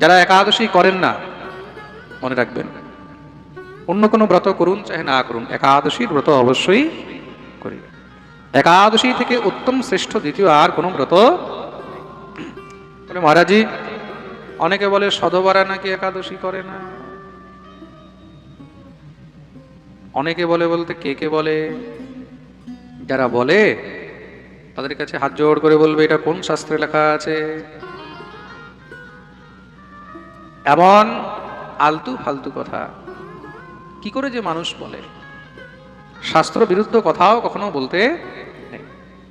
যারা একাদশী করেন না, মনে রাখবেন, অন্য কোনো ব্রত করুন, চাহে না করুন, একাদশীর ব্রত অবশ্যই করি একাদশী থেকে উত্তম শ্রেষ্ঠ দ্বিতীয় আর কোনো ব্রত মহারাজি, অনেকে বলে সধবারা নাকি একাদশী করে না? অনেকে বলে বলতে কে কে বলে? যারা বলে, তাদের কাছে হাত জোড় করে বলবে, এটা কোন শাস্ত্রে লেখা আছে? এমন আলতু ফালতু কথা। কি করে যে মানুষ বলে? শাস্ত্র বিরুদ্ধ কথাও কখনো বলতে নেই।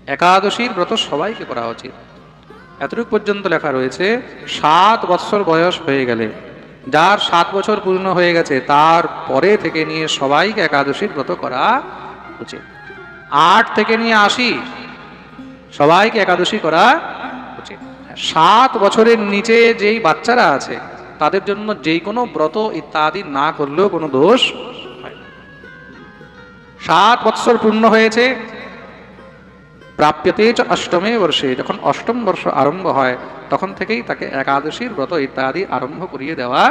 একাদশীর ব্রত সবাইকে করা উচিত। এতটুকু পর্যন্ত লেখা রয়েছে, সাত বৎসর বয়স হয়ে গেলে। যার সাত বছর পূর্ণ হয়ে গেছে, তার পরে থেকে নিয়ে সবাইকে একাদশীর ব্রত করা উচিত। আট থেকে নিয়ে আশি সবাইকে একাদশী করা উচিত। সাত বছরের নিচে যেই বাচ্চারা আছে তাদের জন্য যেই কোনো ব্রত ইত্যাদি না করলেও কোনো দোষ হয় সাত বৎসর পূর্ণ হয়েছে। প্রাপ্যতে অষ্টমে বর্ষে। যখন অষ্টম বর্ষ আরম্ভ হয়, তখন থেকেই তাকে একাদশীর ব্রত ইত্যাদি আরম্ভ করিয়ে দেওয়া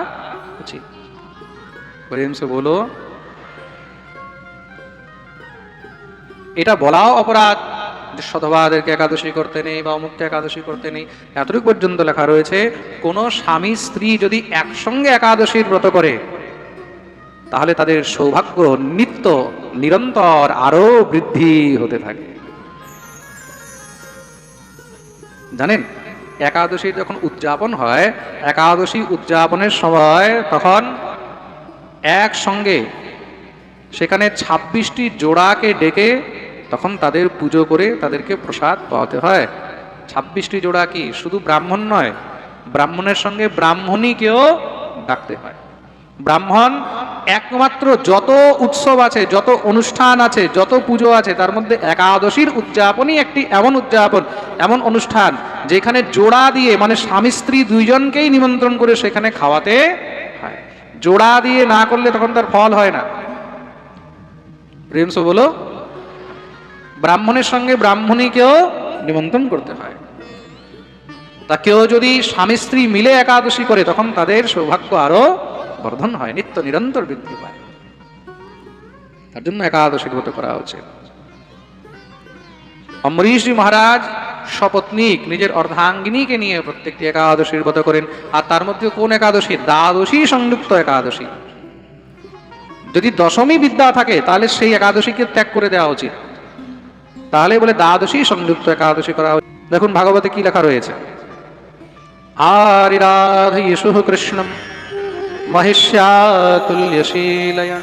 উচিত। প্রেম বলো এটা বলাও অপরাধ। যে সধবাদেরকে একাদশী করতে নেই বা অমুককে একাদশী করতে নেই। এতটুকু পর্যন্ত লেখা রয়েছে, কোন স্বামী স্ত্রী যদি একসঙ্গে একাদশীর ব্রত করে, তাহলে তাদের সৌভাগ্য নিত্য নিরন্তর আরও বৃদ্ধি হতে থাকে। জানেন একাদশীর যখন উদযাপন হয়, একাদশী উদযাপনের সময় তখন একসঙ্গে সেখানে ছাব্বিশটি জোড়াকে ডেকে তখন তাদের পুজো করে তাদেরকে প্রসাদ পাওয়াতে হয়। ছাব্বিশটি জোড়া কি শুধু ব্রাহ্মণ নয়, ব্রাহ্মণের সঙ্গে ব্রাহ্মণীকেও ডাকতে হয়। ব্রাহ্মণ একমাত্র যত উৎসব আছে, যত অনুষ্ঠান আছে, যত পুজো আছে, তার মধ্যে একাদশীর উদযাপনই একটি এমন উদযাপন, এমন অনুষ্ঠান যেখানে জোড়া দিয়ে মানে স্বামী স্ত্রী দুইজনকেই নিমন্ত্রণ করে সেখানে খাওয়াতে হয়। জোড়া দিয়ে না করলে তখন তার ফল হয় না। প্রেমস বলো ব্রাহ্মণের সঙ্গে ব্রাহ্মণীকেও নিমন্ত্রণ করতে হয়। তা কেউ যদি স্বামী স্ত্রী মিলে একাদশী করে, তখন তাদের সৌভাগ্য আরও বর্ধন হয়, নিত্য নিরন্তর বৃদ্ধি পায়। তার জন্য একাদশী ব্রত করা উচিত। অম্বরীশজি মহারাজ সপত্নীক নিজের অর্ধাঙ্গিনীকে নিয়ে প্রত্যেকটি একাদশীর ব্রত করেন, আর তার মধ্যে কোন একাদশী? দ্বাদশী সংযুক্ত একাদশী। যদি দশমী বিদ্যা থাকে, তাহলে সেই একাদশীকে ত্যাগ করে দেওয়া উচিত। তাহলে বলে দ্বাদশী সংযুক্ত একাদশী করা উচিত দেখুন ভাগবতে কি লেখা রয়েছে আরিরাধ ইসু কৃষ্ণম महिष्यातुल्यशीलया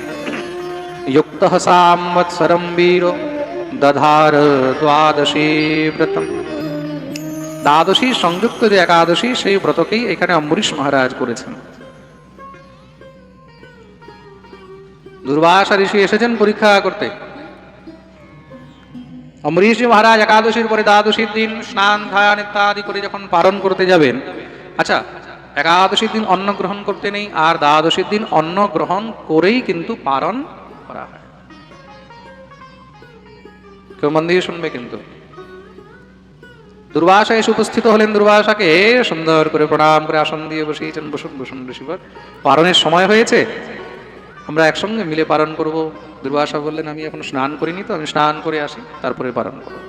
युक्तः साम्वत्सरं वीरो দধার দ্বাদশী ব্রতম দ্বাদশী সংযুক্ত যে একাদশী সেই ব্রতকেই এখানে অম্বরীশ মহারাজ করেছেন দুর্বাসা ঋষি এসেছেন পরীক্ষা করতে অম্বরীশ মহারাজ একাদশীর পরে দ্বাদশীর দিন স্নান, ধ্যান ইত্যাদি করে যখন পালন করতে যাবেন আচ্ছা একাদশীর দিন অন্ন গ্রহণ করতে নেই আর দ্বাদশীর দিন অন্ন গ্রহণ করেই কিন্তু পালন করা হয়। কেউ মন দিয়ে শুনবে কিন্তু? দুর্বাসা এসে উপস্থিত হলেন দুর্বাসাকে, সুন্দর করে প্রণাম করে আসন দিয়ে বসিয়েছেন। বসুন বসুন, ঋষিবর পারণের সময় হয়েছে? আমরা একসঙ্গে মিলে পালন করব। দুর্বাসা বললেন, আমি এখন স্নান করিনি তো, আমি স্নান করে আসি, তারপরে পালন করব।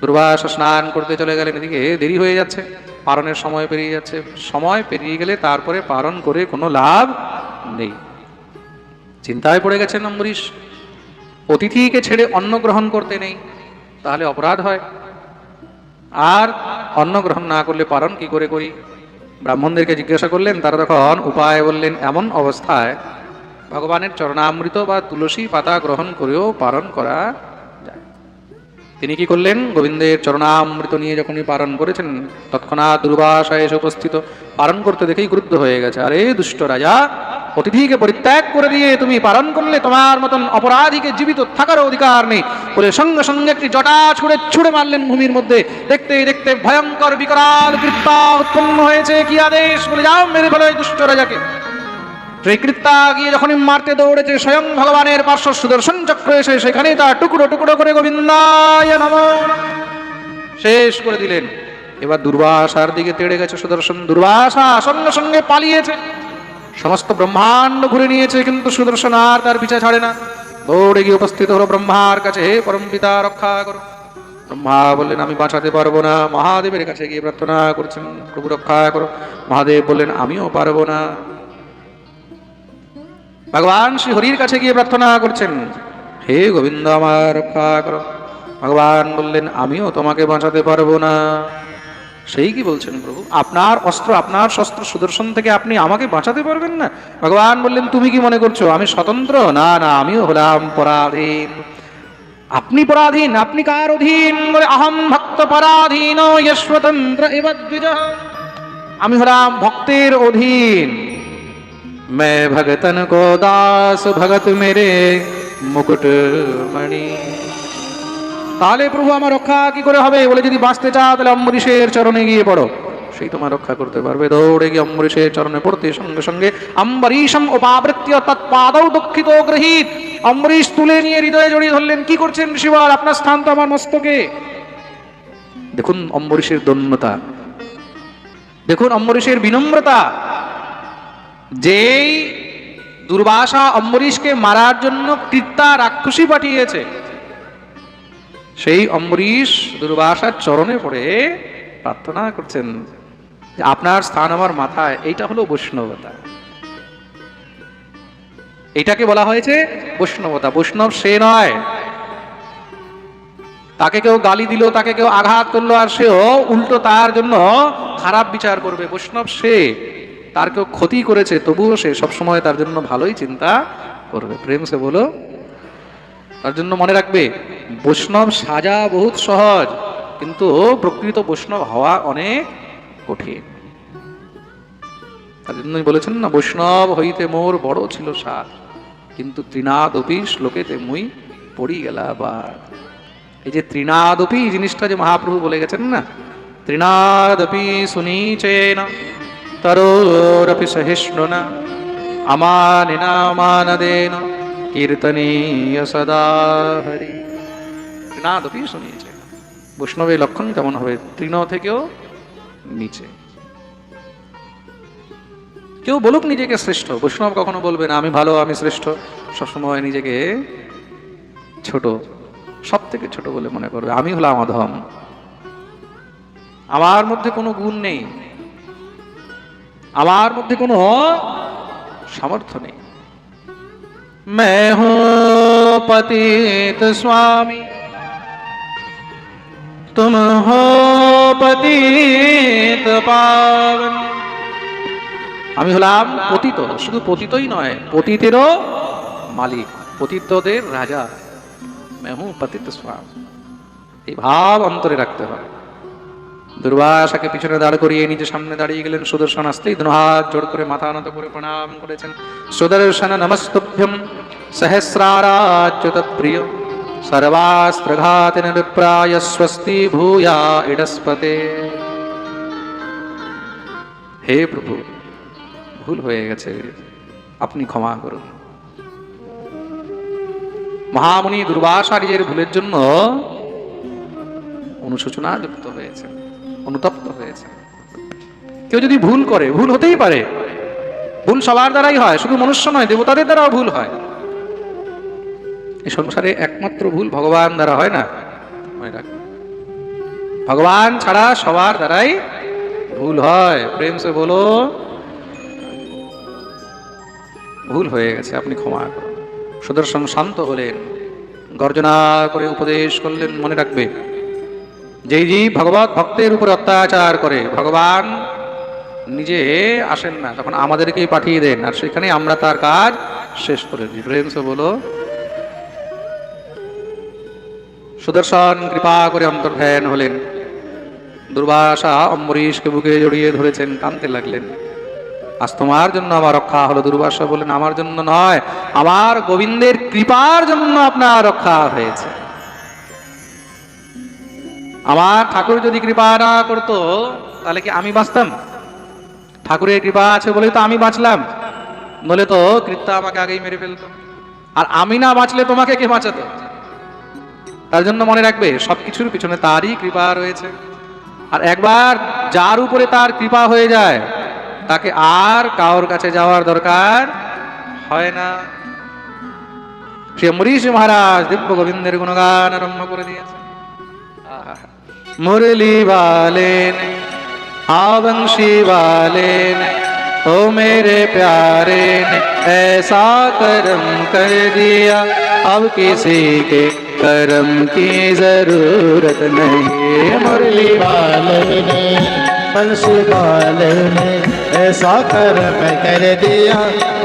দুর্বাসা স্নান করতে চলে গেলেন এদিকে দেরি হয়ে যাচ্ছে, পালনের সময় পেরিয়ে যাচ্ছে। সময় পেরিয়ে গেলে তারপরে পালন করে কোনো লাভ নেই। চিন্তায় পড়ে গেছেন অম্বরীশ, অতিথিকে ছেড়ে অন্ন গ্রহণ করতে নেই, তাহলে অপরাধ হয়। আর অন্ন গ্রহণ না করলে পালন কি করে করি? ব্রাহ্মণদেরকে জিজ্ঞাসা করলেন, তারা তখন উপায় বললেন, এমন অবস্থায় ভগবানের চরণামৃত বা তুলসী পাতা গ্রহণ করেও পালন করা যায়। তিনি কি করলেন? গোবিন্দের চরণামৃত নিয়ে যখনই পালন করেছেন, তৎক্ষণাৎ দুর্বাসায় এসে উপস্থিত। পালন করতে দেখেই ক্রুদ্ধ হয়ে গেছে। আরে, দুষ্ট রাজা, অতিথিকে পরিত্যাগ করে দিয়ে তুমি পালন করলে তোমার মতন অপরাধীকে জীবিত থাকার অধিকার নেই। বলে সঙ্গে সঙ্গে একটি জটা ছুড়ে ছুড়ে মারলেন ভূমির মধ্যে। দেখতে দেখতে ভয়ঙ্কর বিকরাল কৃত্যা উৎপন্ন হয়েছে। কি আদেশ? বলে, যাও মেরে ফেলো দুষ্ট রাজাকে। সেই গিয়ে যখনই মারতে দৌড়েছে, স্বয়ং ভগবানের পার্শ্ব সুদর্শন চক্র এসে সেখানে তার টুকরো টুকরো করে গোবিন্দায় নম। শেষ করে দিলেন। এবার দুর্বাসার দিকে তেড়ে গেছে সুদর্শন। দুর্বাসা সঙ্গে সঙ্গে পালিয়েছে। সমস্ত ব্রহ্মাণ্ড ঘুরে নিয়েছে, কিন্তু সুদর্শন আর তার পিছা ছাড়ে না। দৌড়ে গিয়ে উপস্থিত হলো ব্রহ্মার কাছে। হে পরম পিতা, রক্ষা করো। ব্রহ্মা বললেন, আমি বাঁচাতে পারব না। মহাদেবের কাছে গিয়ে প্রার্থনা করছেন। প্রভু রক্ষা করো। মহাদেব বললেন, আমিও পারব না। ভগবান শ্রী হরির কাছে গিয়ে প্রার্থনা করছেন, হে গোবিন্দ আমার রক্ষা করো। ভগবান বললেন, আমিও তোমাকে বাঁচাতে পারব না। সেই কি বলছেন প্রভু? আপনার অস্ত্র, আপনার শস্ত্র সুদর্শন থেকে আপনি আমাকে বাঁচাতে পারবেন না? ভগবান বললেন, তুমি কি মনে করছ, আমি স্বতন্ত্র? না না, আমিও হলাম পরাধীন। আপনি পরাধীন, আপনি কার অধীন? বলে, আহম ভক্ত পরাধীন আমি হলাম ভক্তের অধীন। मैं भगतन को दास भगत मेरे মুকুট মণি তাহলে প্রভু আমার রক্ষা কি করে হবে বলে যদি বাঁচতে চাও তাহলে অম্বরীশের চরণে গিয়ে পড়ো সেই তোমার রক্ষা করতে পারবে দৌড়ে গিয়ে অম্বরীশের চরণে পড়তে সঙ্গে সঙ্গে অম্বরীশম উপাবৃত্য তৎপাদৌ দুঃখিত গৃহীত অম্বরীশ তুলে নিয়ে হৃদয়ে জড়িয়ে ধরলেন কি করছেন শিবার আপনার স্থান তো আমার মস্তকে দেখুন অম্বরীশের দন্যতা দেখুন অম্বরীশের বিনম্রতা যেই দুর্বাসা অম্বরীশকে মারার জন্য কৃত্তা রাক্ষসী পাঠিয়েছে, সেই অম্বরীশ দুর্বাসার চরণে পড়ে প্রার্থনা করছেন, আপনার স্থান আমার মাথায়, এইটা হলো বৈষ্ণবতা। এটাকে বলা হয়েছে বৈষ্ণবতা। বৈষ্ণব সে নয়। তাকে কেউ গালি দিল, তাকে কেউ আঘাত করল, আর সেও উল্টো তার জন্য খারাপ বিচার করবে। বৈষ্ণব সে। তার কেউ ক্ষতি করেছে, তবুও সে সবসময় তার জন্য ভালোই চিন্তা করবে। প্রেম সে বলো, তার জন্য মনে রাখবে, বৈষ্ণব সাজা বহুত সহজ, কিন্তু প্রকৃত বৈষ্ণব হওয়া অনেক কঠিন। তার জন্যই বলেছেন না, বৈষ্ণব হইতে মোর বড় ছিল সার কিন্তু ত্রিনাদ অপি শ্লোকেতে মুই পড়ি গেলা আবার এই যে ত্রিনাদপি জিনিসটা যে মহাপ্রভু বলে গেছেন না, ত্রিনাদপি সুনীচেন তরোরপি সহিষ্ণুনা আমানিনা মানদেন কীর্তনীয় সদা হরি। ত্রিনাদপি সুনীচেন বৈষ্ণবের লক্ষণ কেমন হবে? তৃণ থেকেও নিচে। কেউ বলুক নিজেকে শ্রেষ্ঠ। বৈষ্ণব কখনো বলবে না, আমি ভালো, আমি শ্রেষ্ঠ। সবসময় নিজেকে ছোট সব থেকে ছোট বলে মনে করবে। আমি হলাম অধম। আমার মধ্যে কোনো গুণ নেই। আমার মধ্যে কোনো সামর্থ্য নেই मैं हूं पतित स्वामी तुम हो पतित पावन আমি হলাম পতিত শুধু পতিতই নয় পতিতেরও মালিক পতিতদের রাজা মেহু পতিত স্বাম এই ভাব অন্তরে রাখতে হয় দুর্বাসাকে পিছনে দাঁড় করিয়ে নিজে সামনে দাঁড়িয়ে গেলেন সুদর্শন আসতেই দুনো হাত জোড় করে মাথা নত করে প্রণাম করেছেন। সুদর্শন নমস্তভ্যম। সহস্রারাচ্যুত প্রিয় সর্বাস্ত্রঘাতিন বিপ্রায় স্বস্তি ভূয়া ইডস্পতে। হে প্রভু, ভুল হয়ে গেছে। আপনি ক্ষমা করুন। মহামুনি দুর্বাসা নিজের ভুলের জন্য অনুশোচনা যুক্ত হয়েছে অনুতপ্ত হয়েছে। কেউ যদি ভুল করে, ভুল হতেই পারে। ভুল সবার দ্বারাই হয়, শুধু মনুষ্য নয়, দেবতাদের দ্বারাও ভুল হয়। এই সংসারে একমাত্র ভুল ভগবান দ্বারা হয় না। ভগবান ছাড়া সবার দ্বারাই ভুল হয়। প্রেম সে বলো, ভুল হয়ে গেছে, আপনি ক্ষমা করুন। সুদর্শন শান্ত হলেন। গর্জনা করে উপদেশ করলেন, মনে রাখবে। যেই জীব ভগবত ভক্তের উপর অত্যাচার করে, ভগবান নিজে আসেন না, তখন আমাদেরকেই পাঠিয়ে দেন, আর সেখানে আমরা তার কাজ শেষ করে প্রেমসে বলো, সুদর্শন কৃপা করে অন্তর্ধ্যান হলেন। দুর্বাসা অম্বরীশকে বুকে জড়িয়ে ধরেছেন কাঁদতে লাগলেন। আজ তোমার জন্য আমার রক্ষা হলো, দুর্বাসা বলেন আমার জন্য নয়, আমার গোবিন্দের কৃপার জন্য আপনার রক্ষা হয়েছে। আমার ঠাকুর যদি কৃপা না করতো, তাহলে কি আমি বাঁচতাম? ঠাকুরের কৃপা আছে বলে তো আমি বাঁচলাম। নলে তো কৃত্যা আমাকে আগেই মেরে ফেলতো। আর আমি না বাঁচলে তোমাকে কে বাঁচাতো? তার জন্য মনে রাখবে, সবকিছুর পিছনে তারই কৃপা রয়েছে। আর একবার যার উপরে তার কৃপা হয়ে যায়, তাকে আর কারোর কাছে যাওয়ার দরকার হয় না। সে অম্বরীশ মহারাজ দিব্য গোবিন্দের গুণগান আরম্ভ করে দিয়েছে আহা। मुरली वाले ने आवंशी वाले ने ओ मेरे प्यारे ने ऐसा कर्म कर दिया। अब किसी के कर्म की ज़रूरत नहीं। मुरली वाले ने बंसी वाले ने ऐसा कर्म कर दिया।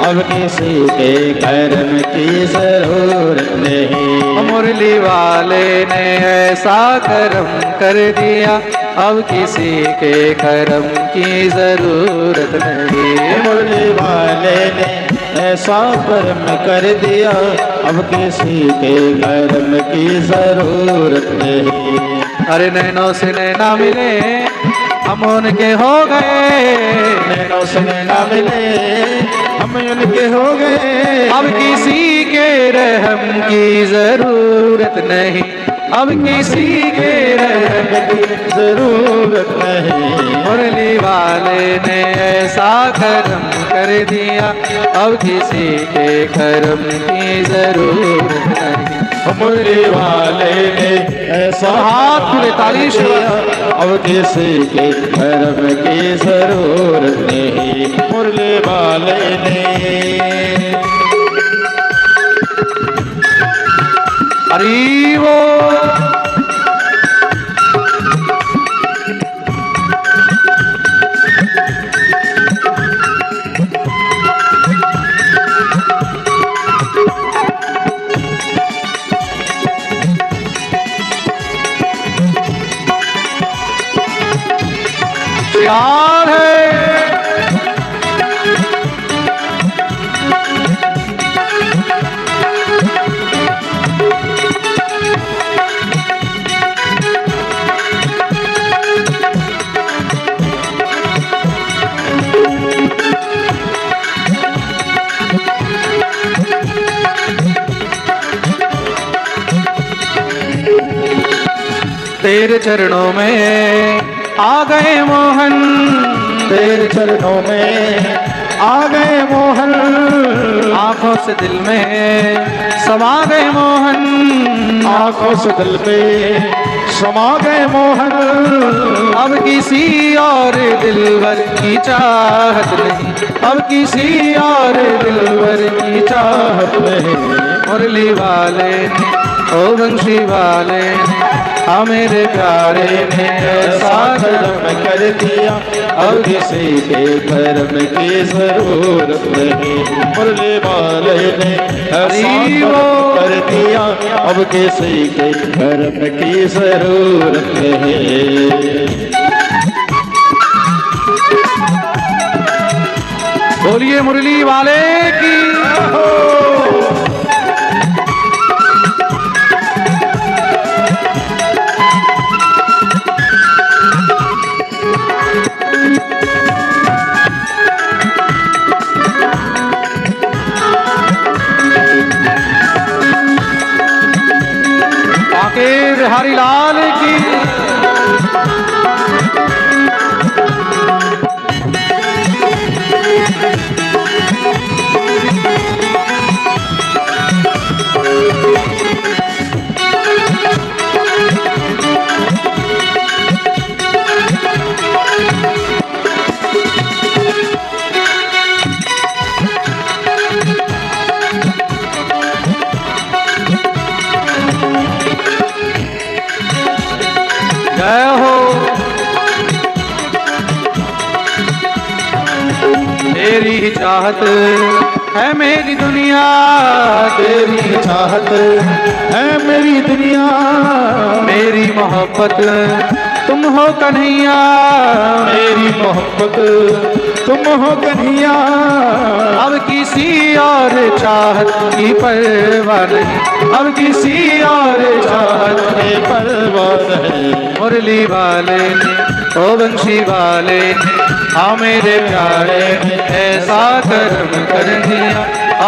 अब किसी के कर्म की ज़रूरत नहीं। मुरली वाले ने ऐसा करम कर दिया। अब किसी के करम की ज़रूरत नहीं। मुरली वाले ने ऐसा कर्म कर दिया। अब किसी के कर्म की ज़रूरत नहीं। अरे नैनो से नैना मिले। हम उनके हो गए। नैना मिले। हम उनके हो गए। अब किसी के रहम की ज़रूरत नहीं। अब किसी के रहम की ज़रूरत नहीं। मुरली वाले ने ऐसा करम कर दिया। अब किसी के करम की ज़रूरत नहीं। मुरली वाले ने ऐसा हाथ ताली से अब किसी के धर्म के सरोवर ने मुरले वाले ने। अरे वो तेरे चरणों में आ गए मोहन। तेरे चरणों में आ गए मोहन। आँखों से दिल में समा गए मोहन। आँखों से दिल में समा गए मोहन। अब किसी और दिलवर की चाहत नहीं। अब किसी और दिलवर की चाहत नहीं। मुरली वाले ने ओ बंशी वाले ने मेरे प्यारे ने ऐसा कर्म कर दिया अब किसी के कर्म की ज़रूरत नहीं। मुरली वाले ने कर दिया अब किसी के कर्म की ज़रूरत नहीं। बोलिए मुरली वाले की হারি লাল तेरी चाहत है मेरी दुनिया, तेरी चाहत है मेरी दुनिया, मेरी मोहब्बत तुम हो कन्हैया, मेरी मोहब्बत तुम हो कन्हैया। अब किसी और चाहत की परवाह नहीं, अब किसी और चाहत की परवान है मुरली वाले ने, ओ बंशी वाले ने हाँ मेरे प्यारे, ऐसा कर्म कर दिया।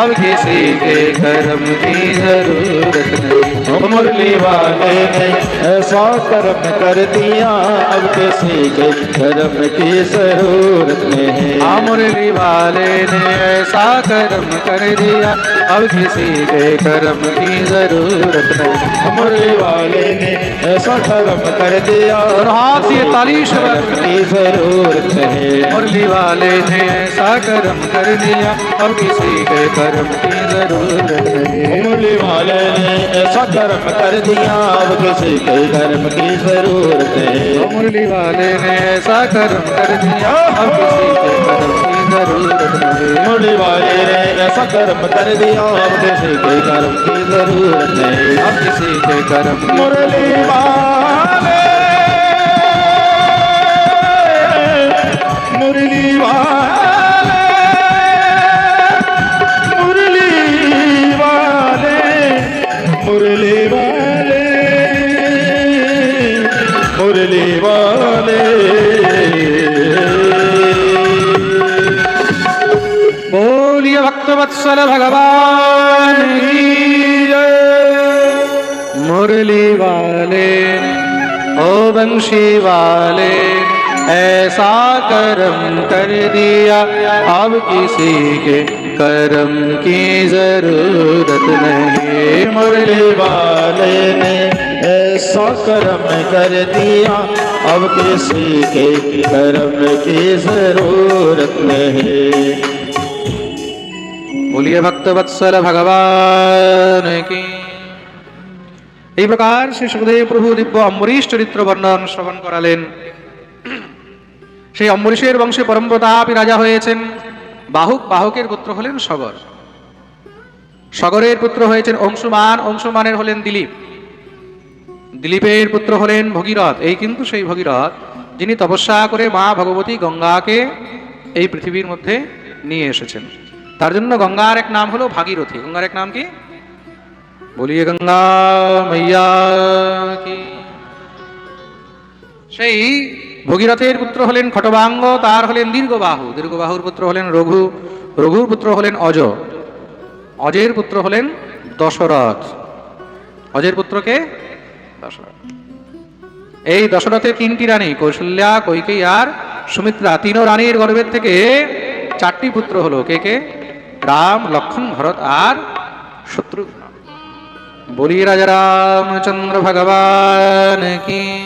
अब किसी के कर्म की ज़रूरत नहीं। मुरली वाले ने ऐसा कर्म कर दिया। अब किसी के कर्म की ज़रूरत नहीं। मुरली वाले ने ऐसा कर्म कर दिया। अब किसी के कर्म की ज़रूरत नहीं। मुरली वाले ने ऐसा कर्म कर दिया। और हाथ से ताली शब्द की ज़रूरत नहीं मुरली वाले ने ऐसा कर्म कर दिया। अब किसी के कर्म की ज़रूरत नहीं। मुरली वाले ने ऐसा कर्म कर दिया। अब किसी के कर्म की ज़रूरत नहीं मुरली वाले ने ऐसा कर्म कर दिया। अब किसी के कर्म की ज़रूरत नहीं। मुरली वाले ऐसा कर्म कर दिया अब किसी के कर्म की ज़रूरत नहीं। अब किसी के कर्म मुरली वाले मुरली वाले मुरली वाले मुरली वाले मुरली वाले। भक्तवत्सल भगवान मुरली वाले, ओ बंशी वाले, ऐसा कर्म कर दिया। अब किसी के कर्म की ज़रूरत नहीं। मुरली वाले ने ऐसा कर्म कर दिया। अब किसी के कर्म की ज़रूरत नहीं। બોલીએ ભક્તવત્સલ ભગવાન এই প্রকার শ্রী সুখদেব প্রভু দিব্য অম্বরীশ চরিত্র বর্ণন শ্রবণ করালেন। সেই অম্বরীশের বংশে পরম প্রতাপী রাজা হয়েছেন। বাহুক বাহকের পুত্র হলেন সগর। সগরের পুত্র হয়েছেন অংশুমান, অংশুমানের হলেন দিলীপ। দিলীপের পুত্র হলেন ভগীরথ। এই কিন্তু সেই ভগীরথ, যিনি তপস্যা করে মা ভগবতী গঙ্গাকে এই পৃথিবীর মধ্যে নিয়ে এসেছেন। তার জন্য গঙ্গার এক নাম হলো ভাগীরথী। গঙ্গার এক নাম কি? বলিয়ে গঙ্গা মাইয়া কি? সেই ভগীরথের পুত্র হলেন খটবাঙ্গ, তার হলেন দীর্ঘবাহু। দীর্ঘবাহুর পুত্র হলেন রঘু, রঘুর পুত্র হলেন অজ। অজের পুত্র হলেন দশরথ। অজের পুত্রকে দশরথ। এই দশরথের তিনটি রানী কৌশল্যা কৈকেয়ী আর সুমিত্রা, তিনও রানীর গর্ভের থেকে চারটি পুত্র হলো। কে কে? রাম, লক্ষণ, ভরত আর শত্রুঘ্ন। বলি রাজা রামচন্দ্র ভগবান কি?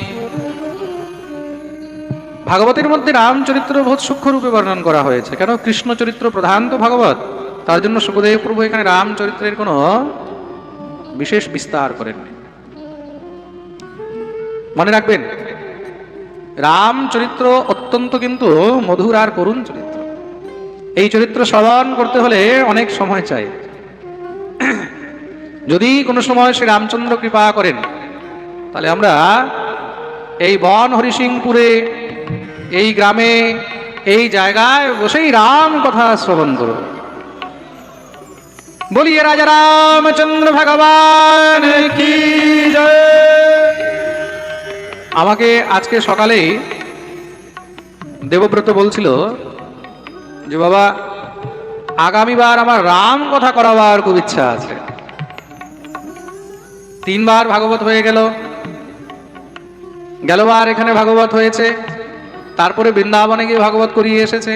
ভাগবতের মধ্যে রামচরিত্র বহুত সূক্ষ্ম রূপে বর্ণন করা হয়েছে। কেন? কৃষ্ণ চরিত্র প্রধান তো ভাগবত। তার জন্য সুখদেব প্রভু এখানে রামচরিত্রের কোনো বিশেষ বিস্তার করেননি। মনে রাখবেন, রামচরিত্র অত্যন্ত কিন্তু মধুর আর করুণ চরিত্র। এই চরিত্র শ্রবণ করতে হলে অনেক সময় চাই। যদি কোনো সময় শ্রী রামচন্দ্র কৃপা করেন, তাহলে আমরা এই বন হরিসিংপুরে, এই গ্রামে, এই জায়গায় বসেই রাম কথা শ্রবণ করব। বলিয়ে রাজা রামচন্দ্র ভগবান কি আমাকে আজকে সকালেই দেবব্রত বলছিল যে বাবা, আগামীবার আমার রাম কথা করাবার খুব ইচ্ছা আছে। তিনবার ভাগবত হয়ে গেল। গেলবার এখানে ভাগবত হয়েছে। তারপরে বৃন্দাবনে গিয়ে ভাগবত করিয়ে এসেছে।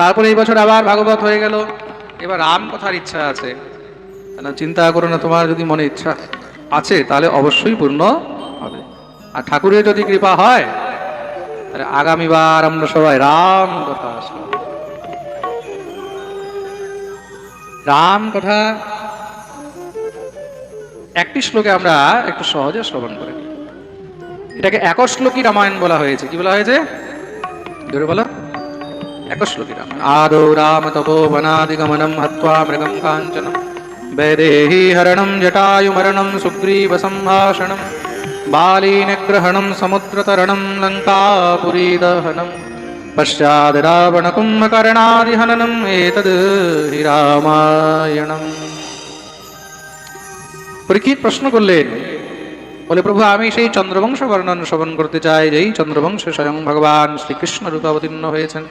তারপরে এই বছর আবার ভাগবত হয়ে গেল। এবার রাম কথার ইচ্ছা আছে। চিন্তা করো না, তোমার যদি মনে ইচ্ছা আছে, তাহলে অবশ্যই পূর্ণ হবে। আর ঠাকুরের যদি কৃপা হয় আগামীবার আমরা সবাই রাম কথা রাম কথা একটি শ্লোকে আমরা একটু সহজে শ্রবণ করে এটাকে এটাকে একশ্লোকী রামায়ণ বলা হয়েছে। কি বলা হয়েছে? ধরে বলো। একশ্লোকী রামায়ণ। আদৌ রাম তপোবনাদিগমনম হত্বা মৃগম কাঞ্চনম। বেদেহি হরণম জটায়ুমরণম সুগ্রীব সম্ভাষণম। बालीनिग्रहणं समुद्रतरणं लङ्कापुरीदहनं पश्चाद् रावणकुम्भकर्णादिहननम् एतद् हि রামায়ণম পরীক্ষিত প্রশ্ন করলেন বলে প্রভু আমি সেই চন্দ্রবংশ বর্ণন শ্রবণ করতে চাই যেই চন্দ্রবংশে স্বয়ং ভগবান শ্রীকৃষ্ণ রূপে অবতীর্ণ হয়েছেন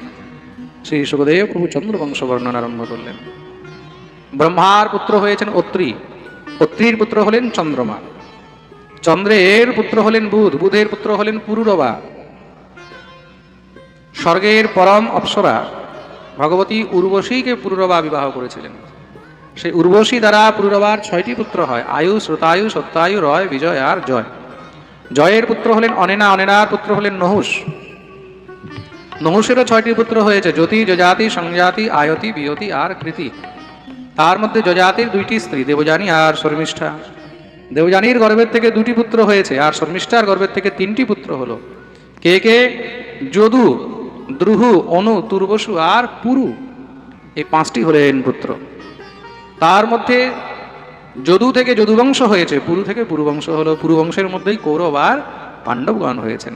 শ্রী সুখদেব প্রভু চন্দ্রবংশ বর্ণন আরম্ভ করলেন ব্রহ্মার পুত্র হয়েছেন অত্রি অত্রির পুত্র হলেন চন্দ্রমা চন্দ্রের পুত্র হলেন বুধ, বুধের পুত্র হলেন পুরুরবা। স্বর্গের পরম অপ্সরা, ভগবতী উর্বশীকে পুরুরবা বিবাহ করেছিলেন। সেই উর্বশী দ্বারা পুরুরবার ছয়টি পুত্র হয়, আয়ু, শ্রোতায়ু সত্যায়ু রয়, বিজয় আর জয়। জয়ের পুত্র হলেন অনেনা, অনেনার পুত্র হলেন নহুষ। নহুষেরও ছয়টি পুত্র হয়েছে, জ্যোতি, যজাতি, সংজাতি, আয়তি, বিয়তি আর কৃতি। তার মধ্যে যজাতির দুইটি স্ত্রী, দেবযানী আর শর্মিষ্ঠা। দেবযানীর গর্ভের থেকে দুটি পুত্র হয়েছে, আর শর্মিষ্ঠার গর্ভের থেকে তিনটি পুত্র হলো। কে কে? যদু, দ্রুহু, অনু, তুর্বসু আর পুরু। এই পাঁচটি হলেন পুত্র। তার মধ্যে যদু থেকে যদুবংশ হয়েছে, পুরু থেকে পুরুবংশ হলো। পুরুবংশের মধ্যেই কৌরব আর পাণ্ডবগণ হয়েছেন।